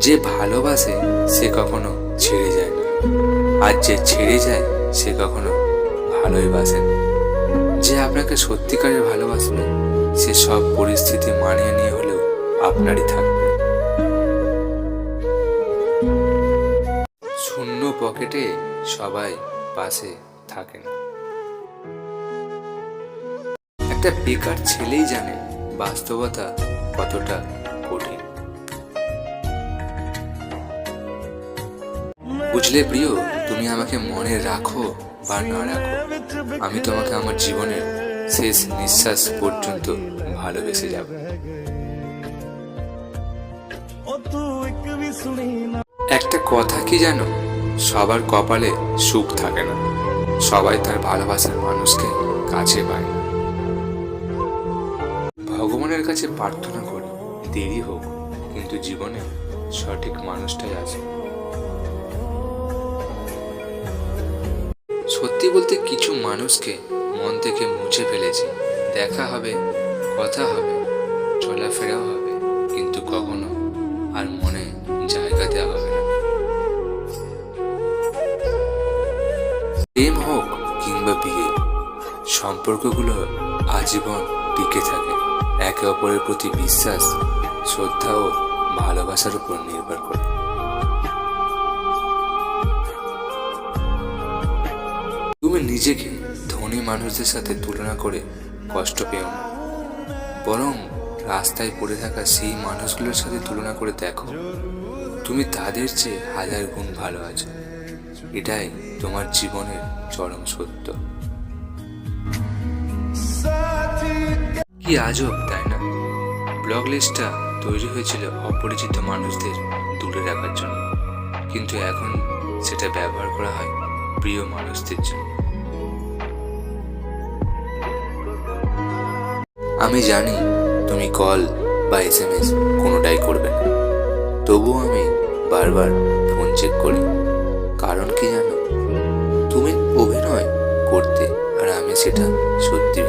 যে ভালোবাসে, সে কখনো ছেড়ে যায় না। আর যে ছেড়ে যায়, সে কখনো ভালোই বাসে না। যে আপনাকে সত্যিকারের ভালোবাসবে সে সব পরিস্থিতি মানিয়ে নিয়ে হলেও আপনারই থাকবে। শূন্য পকেটে সবাই পাশে থাকে না। একটা বেকার ছেলেই জানে বাস্তবতা কতটা বুঝলে প্রিয়, তুমি আমাকে মনে রাখো বা না রাখো, আমি তোমাকে আমার জীবনের শেষ নিঃশ্বাস পর্যন্ত ভালোবেসে যাব। একটা কথা কি জানো? সবার কপালে সুখ থাকে না। সবাই তার ভালোবাসার মানুষকে কাছে পায়। ভগবানের কাছে প্রার্থনা করি, দেরি হোক, কিন্তু জীবনে সঠিক মানুষটাই আছে সত্যি বলতে কিছু মানুষকে মন থেকে মুছে ফেলেছি। দেখা হবে, কথা হবে, চলাফেরাও হবে, কিন্তু কখনো আর মনে জায়গা দেওয়া হবে না। প্রেম হোক কিংবা বিয়ে, সম্পর্কগুলো আজীবন টিকে থাকে। একে অপরের প্রতি বিশ্বাস, শ্রদ্ধা ও ভালোবাসার উপর নির্ভর করে। নিজেকে ধনী মানুষদের সাথে তুলনা করে কষ্ট পেও না। বরং রাস্তায় পড়ে থাকা সেই মানুষগুলোর সাথে তুলনা করে দেখো, তুমি তাদের চেয়ে হাজার গুণ ভালো আছো। এটাই তোমার জীবনের চরম সত্য। কি আজব, তাই না? ব্লগ লিস্টটা তৈরি হয়েছিল অপরিচিত মানুষদের দূরে রাখার জন্য। কিন্তু এখন সেটা ব্যবহার করা হয় প্রিয় মানুষদের জন্য। আমি জানি তুমি কল বা এস এম এস কোনোটাই করবে না। তবুও আমি বারবার ফোন চেক করি। কারণ কি জানো? তুমি অভিনয় করতে আর আমি সেটা সত্যি